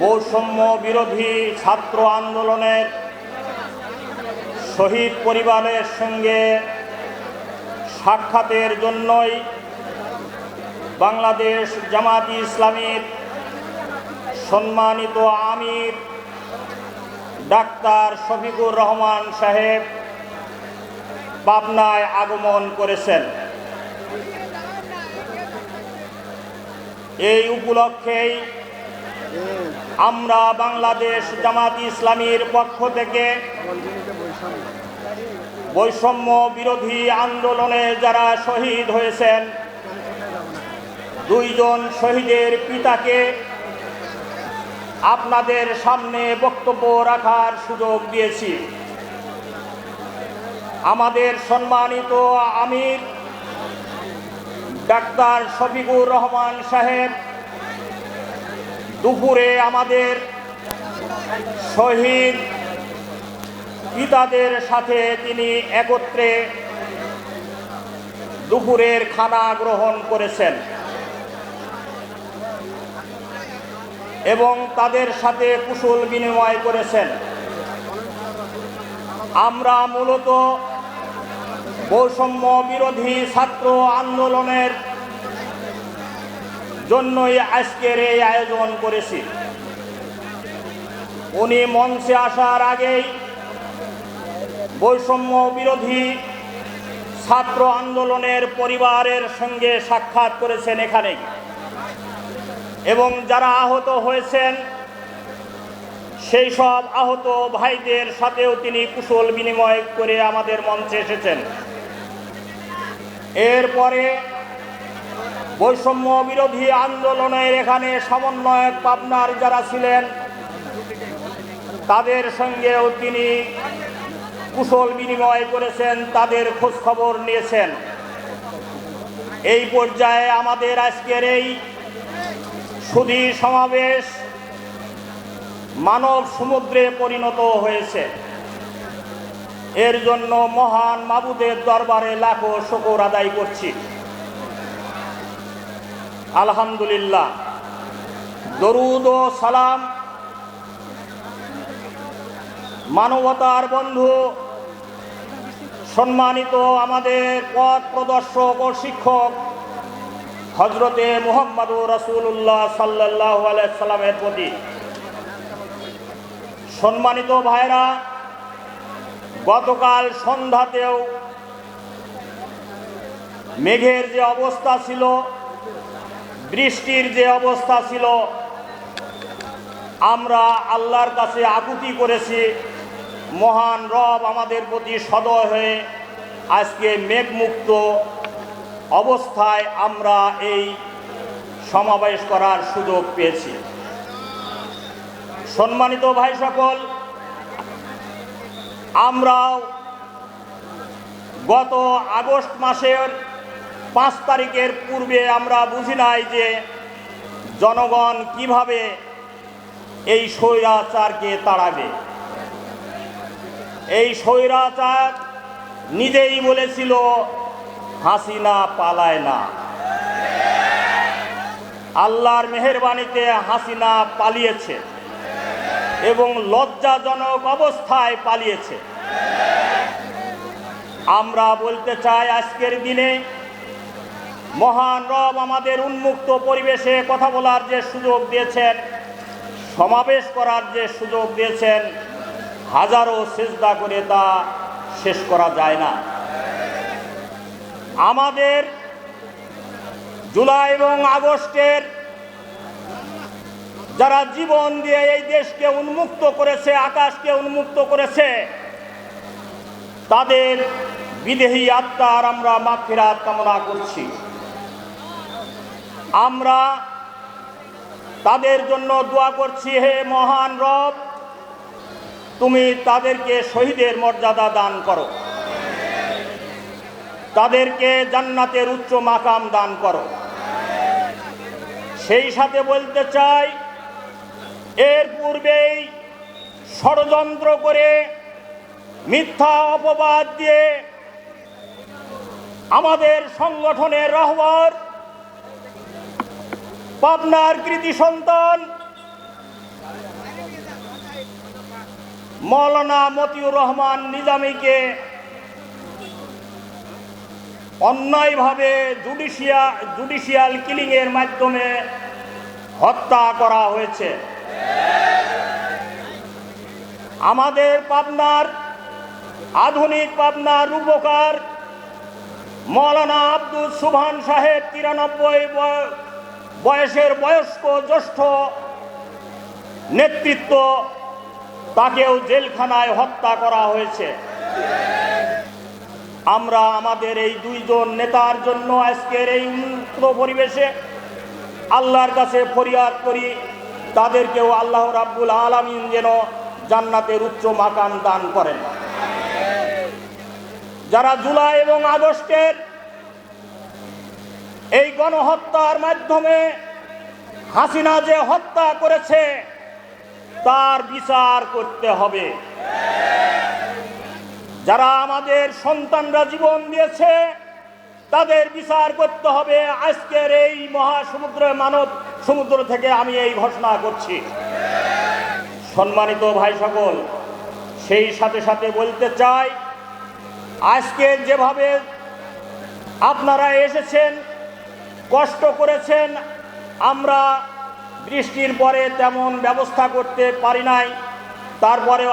বৈষম্য বিরোধী ছাত্র আন্দোলনের শহীদ পরিবারের সঙ্গে সাক্ষাতের জন্যই বাংলাদেশ জামাতি ইসলামীর সম্মানিত আমির ডাক্তার শফিকুর রহমান সাহেব পাবনায় আগমন করেছেন। এই উপলক্ষেই আমরা বাংলাদেশ জামাত ইসলামীর পক্ষ থেকে বৈষম্য বিরোধী আন্দোলনে যারা শহীদ হয়েছেন, দুইজন শহীদের পিতাকে আপনাদের সামনে বক্তব্য রাখার সুযোগ দিয়েছি। আমাদের সম্মানিত আমির ডাক্তার শফিকুর রহমান সাহেব দুপুরে আমাদের শহীদ পিতাদের সাথে তিনি একত্রে দুপুরের খানা গ্রহণ করেছেন এবং তাদের সাথে কুশল বিনিময় করেছেন। আমরা মূলত বৈষম্য বিরোধী ছাত্র আন্দোলনের জন্যই আজকের এই আয়োজন করেছি। উনি মঞ্চে আসার আগেই বৈষম্য বিরোধী ছাত্র আন্দোলনের পরিবারের সঙ্গে সাক্ষাৎ করেছেন এখানেই। এবং যারা আহত হয়েছেন, সেই সব আহত ভাইদের সাথেও তিনি কুশল বিনিময় করে আমাদের মঞ্চে এসেছেন। এরপরে বৈষম্য বিরোধী আন্দোলনের এখানে সমন্বয়ক পাবনার যারা ছিলেন, তাদের সঙ্গেও তিনি কুশল বিনিময় করেছেন, তাদের খোঁজখবর নিয়েছেন। এই পর্যায়ে আমাদের আজকের এই সুধী সমাবেশ মানব সমুদ্রে পরিণত হয়েছে। এর জন্য মহান মাবুদের দরবারে লাখো শকর আদায় করছি। আলহামদুলিল্লাহ। দরুদ ও সালাম। মানবতার বন্ধু, সম্মানিত আমাদের পথ প্রদর্শক ও শিক্ষক হজরতে মুহাম্মদুর রসুল্লাহ সাল্লাহ সাল্লামের প্রতি। সম্মানিত ভাইরা, গতকাল সন্ধ্যাতেও মেঘের যে অবস্থা ছিল বৃষ্টির যে অবস্থা ছিল, আমরা আল্লাহর কাছে আকুতি করেছি। মহান রব আমাদের প্রতি সদয় হয়ে আজকে মেঘমুক্ত অবস্থায় আমরা এই সমাবেশ করার সুযোগ পেয়েছি। সম্মানিত ভাই সকল, আমরাও গত আগস্ট মাসের পাঁচ তারিখের পূর্বে আমরা বুঝি নাই যে জনগণ কীভাবে এই স্বৈরাচারকে তাড়াবে। এই স্বৈরাচার নিজেই বলেছিল, হাসিনা পালায় না। আল্লাহর মেহরবানিতে হাসিনা পালিয়েছে এবং লজ্জাজনক অবস্থায় পালিয়েছে। আমরা বলতে চাই, আজকের দিনে মহান রব আমাদের উন্মুক্ত পরিবেশে কথা বলার যে সুযোগ দিয়েছেন, সমাবেশ করার যে সুযোগ দিয়েছেন, হাজারো চেষ্টা করে তা শেষ করা যায় না। আমাদের জুলাই এবং আগস্টের যারা জীবন দিয়ে এই দেশকে উন্মুক্ত করেছে, আকাশকে উন্মুক্ত করেছে, তাদের বিদেহী আত্মার আমরা মাফিরাত কামনা করছি। আমরা তাদের জন্য দোয়া করছি, হে মহান রব, তুমি তাদেরকে শহীদের মর্যাদা দান করো। তাদেরকে জান্নাতের উচ্চ মাকাম দান করো। সেই সাথে বলতে চাই, এর পূর্বেই ষড়যন্ত্র করে মিথ্যা অপবাদ দিয়ে আমাদের সংগঠনের রহবর পাবনার কৃতি সন্তান মৌলানা মতিউর রহমান নিজামীকে অন্যায়ভাবে জুডিশিয়া, জুডিশিয়াল কিলিংয়ের মাধ্যমে হত্যা করা হয়েছে। আমাদের পাবনার, আধুনিক পাবনার রূপকার মৌলানা আব্দুল সুবহান সাহেব তিরানব্বই বয়সের বয়স্ক জ্যেষ্ঠ নেতৃত্ব তাকেও জেলখানায় হত্যা করা হয়েছে। আমরা আমাদের এই দুইজন নেতার জন্য আজকের এই উন্মুক্ত পরিবেশে আল্লাহর কাছে ফরিয়াদ করি, তাদেরকেও আল্লাহ রাব্বুল আলামিন যেন জান্নাতের উচ্চ মাকাম দান করেন। যারা জুলাই এবং আগস্টের এই গণহত্যার মাধ্যমে হাসিনা যে হত্যা করেছে, তার বিচার করতে হবে। যারা আমাদের সন্তানরা জীবন দিয়েছে, তাদের বিচার করতে হবে। আজকের এই মহাসমুদ্রের মানব সমুদ্র থেকে আমি এই ঘোষণা করছি। সম্মানিত ভাই সকল সেই সাথে সাথে বলতে চাই, আজকে যেভাবে আপনারা এসেছেন কষ্ট করেছেন আমরা বৃষ্টির পরে তেমন ব্যবস্থা করতে পারি নাই তারপরে